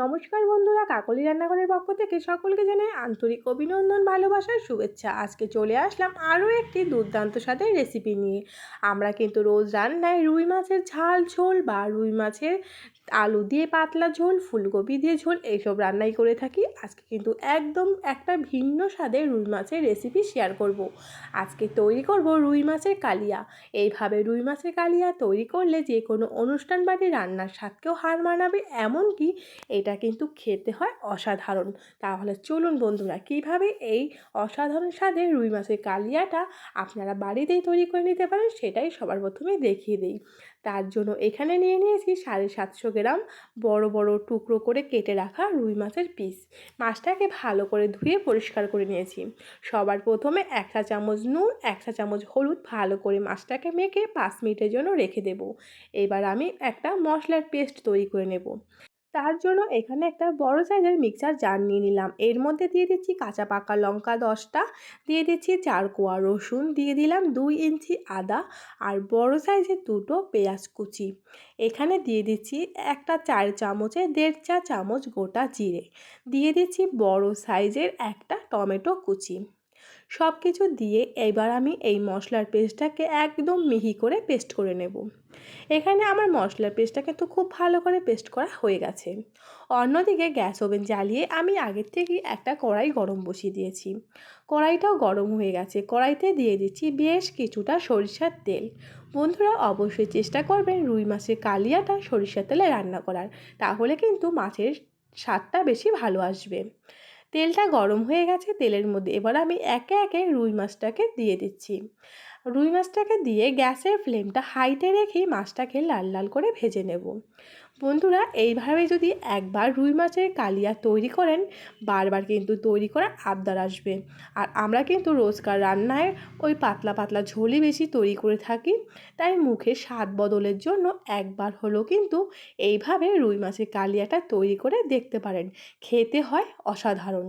নমস্কার বন্ধুরা, কাকলি রান্নাঘরের পক্ষ থেকে সকলকে জানাই আন্তরিক অভিনন্দন, ভালোবাসার শুভেচ্ছা। আজকে চলে আসলাম আরও একটি দুর্দান্ত স্বাদের রেসিপি নিয়ে। আমরা কিন্তু রোজ রান্নায় রুই মাছের ঝাল, ঝোল বা রুই মাছের আলু দিয়ে পাতলা ঝোল, ফুলকপি দিয়ে ঝোল এইসব রান্নাই করে থাকি। আজকে কিন্তু একদম একটা ভিন্ন স্বাদের রুই মাছের রেসিপি শেয়ার করব। আজকে তৈরি করব রুই মাছের কালিয়া। এইভাবে রুই মাছের কালিয়া তৈরি করলে যে কোনো অনুষ্ঠান বাড়ি রান্নার স্বাদকেও হার মানাবে, এমনকি এটা কিন্তু খেতে হয় অসাধারণ। তাহলে চলুন বন্ধুরা, কীভাবে এই অসাধারণ স্বাদের রুই মাছের কালিয়াটা আপনারা বাড়িতেই তৈরি করে নিতে পারেন সেটাই সবার প্রথমে দেখিয়ে দিই। তার জন্য এখানে নিয়ে নিয়েছি সাড়ে সাতশো গ্রাম বড় বড় টুকরো করে কেটে রাখা রুই মাছের পিস। মাছটাকে ভালো করে ধুয়ে পরিষ্কার করে নিয়েছি। সবার প্রথমে এক চা চামচ নুন, এক চা চামচ হলুদ ভালো করে মাছটাকে মেখে পাঁচ মিনিটের জন্য রেখে দেব। এবার আমি একটা মশলার পেস্ট তৈরি করে নেব। তার জন্য এখানে একটা বড় সাইজের মিক্সার জার নিয়ে নিলাম। এর মধ্যে দিয়ে দিচ্ছি কাঁচা পাকা লঙ্কা দশটা, দিয়ে দিচ্ছি চার কোয়া রসুন, দিয়ে দিলাম দুই ইঞ্চি আদা আর বড় সাইজের দুটো পেঁয়াজ কুচি। এখানে দিয়ে দিচ্ছি একটা চার চামচে দেড় চা চামচ গোটা জিরে। দিয়ে দিচ্ছি বড় সাইজের একটা টমেটো কুচি। সব কিছু দিয়ে এবার আমি এই মশলার পেস্টটাকে একদম মিহি করে পেস্ট করে নেব। এখানে আমার মশলার পেস্টটা কিন্তু খুব ভালো করে পেস্ট করা হয়ে গেছে। অন্যদিকে গ্যাস ওভেন জ্বালিয়ে আমি আগের থেকেই একটা কড়াই গরম বসিয়ে দিয়েছি। কড়াইটাও গরম হয়ে গেছে। কড়াইতে দিয়ে দিচ্ছি বেশ কিছুটা সরিষার তেল। বন্ধুরা, অবশ্যই চেষ্টা করবেন রুই মাছের কালিয়াটা সরিষার তেলে রান্না করার। তাহলে কিন্তু মাছের স্বাদটা বেশি ভালো আসবে। তেলটা গরম হয়ে গেছে তেলের মধ্যে। এবার আমি একে একে রুই মাছটাকে দিয়ে দিচ্ছি। রুই মাছটাকে দিয়ে গ্যাসের ফ্লেমটা হাইতে রেখেই মাছটাকে লাল লাল করে ভেজে নেব। বন্ধুরা এইভাবে যদি একবার রুই মাছের কালিয়া তৈরি করেন, বারবার কিন্তু তৈরি করার আবদার আসবে। আর আমরা কিন্তু রোজকার রান্নায় ওই পাতলা পাতলা ঝোলই বেশি তৈরি করে থাকি, তাই মুখে স্বাদ বদলের জন্য একবার হলেও কিন্তু এইভাবে রুই মাছের কালিয়াটা তৈরি করে দেখতে পারেন। খেতে হয় অসাধারণ।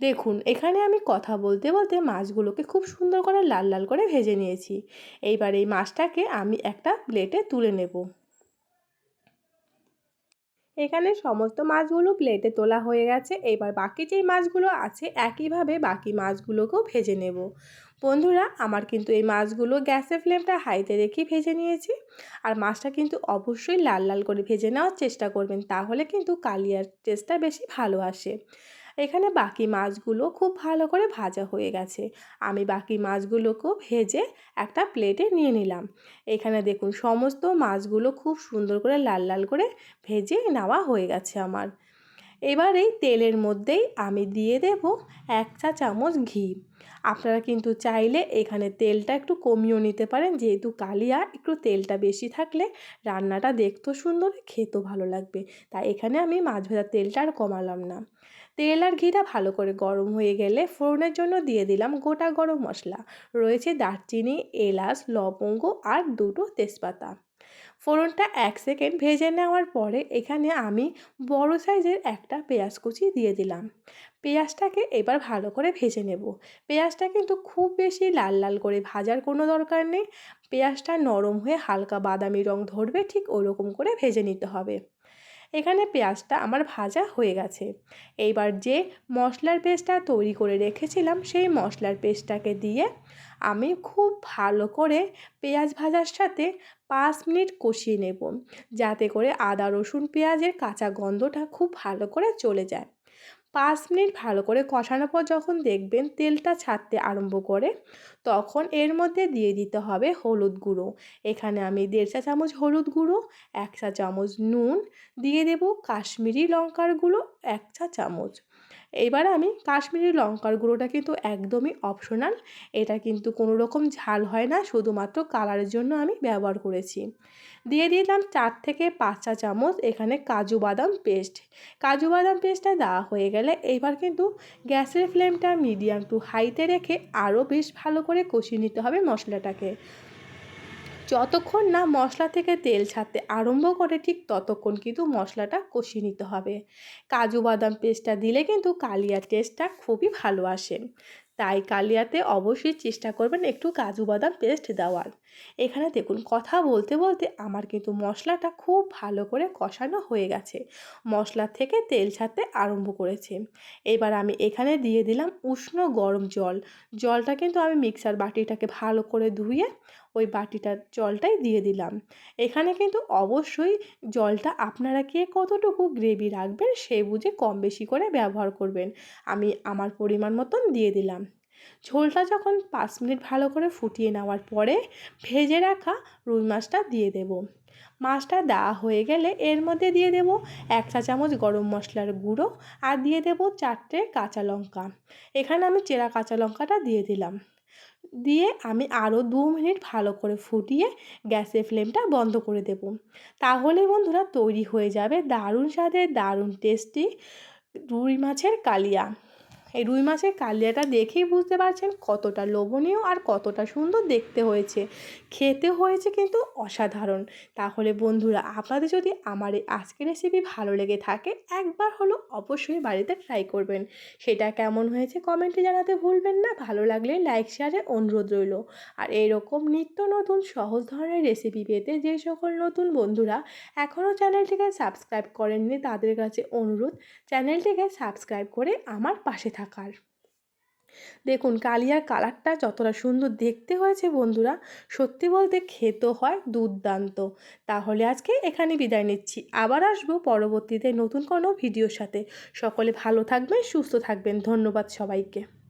দেখুন, এখানে আমি কথা বলতে বলতে মাছগুলোকে খুব সুন্দর করে লাল লাল করে ভেজে নিয়েছি। এইবার এই মাছটাকে আমি একটা প্লেটে তুলে নেব। এখানে সমস্ত মাছগুলো প্লেটে তোলা হয়ে গেছে। এবার বাকি যেই মাছগুলো আছে, একইভাবে বাকি মাছগুলোকেও ভেজে নেব। বন্ধুরা, আমার কিন্তু এই মাছগুলো গ্যাসের ফ্লেমটা হাইতে রেখে ভেজে নিয়েছি। আর মাছটা কিন্তু অবশ্যই লাল লাল করে ভেজে নেওয়ার চেষ্টা করবেন, তাহলে কিন্তু কালিয়ার টেস্টটা বেশি ভালো আসে। এখানে বাকি মাছগুলো খুব ভালো করে ভাজা হয়ে গেছে। আমি বাকি মাছগুলোকেও ভেজে একটা প্লেটে নিয়ে নিলাম। এখানে দেখুন, সমস্ত মাছগুলো খুব সুন্দর করে লাল লাল করে ভেজে নেওয়া হয়ে গেছে আমার। এবার এই তেলের মধ্যেই আমি দিয়ে দেব এক চা চামচ ঘি। আপনারা কিন্তু চাইলে এখানে তেলটা একটু কমিয়েও নিতে পারেন, যেহেতু কালিয়া, একটু তেলটা বেশি থাকলে রান্নাটা দেখতেও সুন্দর, খেতেও ভালো লাগবে। তাই এখানে আমি মাছ ভাজার তেলটা আর কমালাম না। তেল আর ঘিটা ভালো করে গরম হয়ে গেলে ফোড়নের জন্য দিয়ে দিলাম গোটা গরম মশলা। রয়েছে দারচিনি, এলাচ, লবঙ্গ আর দুটো তেজপাতা। ফোড়নটা এক সেকেন্ড ভেজে নেওয়ার পরে এখানে আমি বড় সাইজের একটা পেঁয়াজ কুচি দিয়ে দিলাম। পেঁয়াজটাকে এবার ভালো করে ভেজে নেব। পেঁয়াজটা কিন্তু খুব বেশি লাল লাল করে ভাজার কোনো দরকার নেই। পেঁয়াজটা নরম হয়ে হালকা বাদামি রং ধরবে, ঠিক ওরকম করে ভেজে নিতে হবে। এখানে পেঁয়াজটা আমার ভাজা হয়ে গেছে। এইবার যে মশলার পেস্টটা তৈরি করে রেখেছিলাম, সেই মশলার পেস্টটাকে দিয়ে আমি খুব ভালো করে পেঁয়াজ ভাজার সাথে পাঁচ মিনিট কষিয়ে নেব। যাতে করে আদা, রসুন, পেঁয়াজের কাঁচা গন্ধটা খুব ভালো করে চলে যায়। পাঁচ মিনিট ভালো করে কষানোর পর যখন দেখবেন তেলটা ছাড়তে আরম্ভ করে, তখন এর মধ্যে দিয়ে দিতে হবে হলুদ গুঁড়ো। এখানে আমি দেড় চা চামচ হলুদ গুঁড়ো, এক চা চামচ নুন, দিয়ে দেব কাশ্মীরি লঙ্কার গুঁড়ো, এক চা চামচ। এবার আমি কাশ্মীরি লঙ্কার গুঁড়োটা কিন্তু একদমই অপশনাল এটা কিন্তু কোনো রকম ঝাল হয় না, শুধুমাত্র কালারের জন্য আমি ব্যবহার করেছি। দিয়ে দিলাম চার থেকে পাঁচ চা চামচ এখানে কাজু বাদাম পেস্ট কাজু বাদাম পেস্টটা দেওয়া হয়ে গেলে এবার কিন্তু গ্যাসের ফ্লেমটা মিডিয়াম টু হাইতে রেখে আরও বেশ ভালো করে কষিয়ে নিতে হবে মশলাটাকে। যতক্ষণ না মশলা থেকে তেল ছাড়তে আরম্ভ করে ঠিক ততক্ষণ কিন্তু মশলাটা কষিয়ে নিতে হবে। কাজু বাদাম পেস্টটা দিলে কিন্তু কালিয়া টেস্টটা খুবই ভালো আসে। তাই কালিয়াতে অবশ্যই চেষ্টা করবেন একটু কাজু বাদাম পেস্ট দেওয়ার। এখানে দেখুন, কথা বলতে বলতে আমার কিন্তু মশলাটা খুব ভালো করে কষানো হয়ে গেছে। মশলা থেকে তেল ছাড়তে আরম্ভ করেছে। এবার আমি এখানে দিয়ে দিলাম উষ্ণ গরম জল। জলটা কিন্তু আমি মিক্সার বাটিটাকে ভালো করে ধুয়ে ওই বাটিটার জলটাই দিয়ে দিলাম। এখানে কিন্তু অবশ্যই জলটা আপনারা কে কতটুকু গ্রেভি রাখবেন সেই বুঝে কম বেশি করে ব্যবহার করবেন। আমি আমার পরিমাণ মতন দিয়ে দিলাম। ঝোলটা যখন পাঁচ মিনিট ভালো করে ফুটিয়ে নেওয়ার পরে ভেজে রাখা রুই মাছটা দিয়ে দেব। মাছটা দেওয়া হয়ে গেলে এর মধ্যে দিয়ে দেব এক চা চামচ গরম মশলার গুঁড়ো আর দিয়ে দেব চারটে কাঁচা লঙ্কা। এখানে আমি চেরা কাঁচা লঙ্কাটা দিয়ে দিলাম। দিয়ে আমি আরও দু মিনিট ভালো করে ফুটিয়ে গ্যাসের ফ্লেমটা বন্ধ করে দেব। তাহলে বন্ধুরা তৈরি হয়ে যাবে দারুণ স্বাদের, দারুণ টেস্টি রুই মাছের কালিয়া। এই রুই মাছের কালিয়াটা দেখেই বুঝতে পারছেন কতটা লোভনীয় আর কতটা সুন্দর দেখতে হয়েছে। খেতে হয়েছে কিন্তু অসাধারণ। তাহলে বন্ধুরা, আপনাদের যদি আমার এই আজকের রেসিপি ভালো লেগে থাকে, একবার হলো অবশ্যই বাড়িতে ট্রাই করবেন। সেটা কেমন হয়েছে কমেন্টে জানাতে ভুলবেন না। ভালো লাগলে লাইক শেয়ারের অনুরোধ রইল। আর এইরকম নিত্য নতুন সহজ ধরনের রেসিপি পেতে যে সকল নতুন বন্ধুরা এখনও চ্যানেলটিকে সাবস্ক্রাইব করেননি, তাদের কাছে অনুরোধ, চ্যানেলটিকে সাবস্ক্রাইব করে আমার পাশে থাকার। দেখুন, কালিয়ার কালারটা যতটা সুন্দর দেখতে হয়েছে বন্ধুরা, সত্যি বলতে খেত হয় দুর্দান্ত। তাহলে আজকে এখানে বিদায় নিচ্ছি। আবার আসব পরবর্তীতে নতুন কোনো ভিডিওর সাথে। সকলে ভালো থাকবেন, সুস্থ থাকবেন। ধন্যবাদ সবাইকে।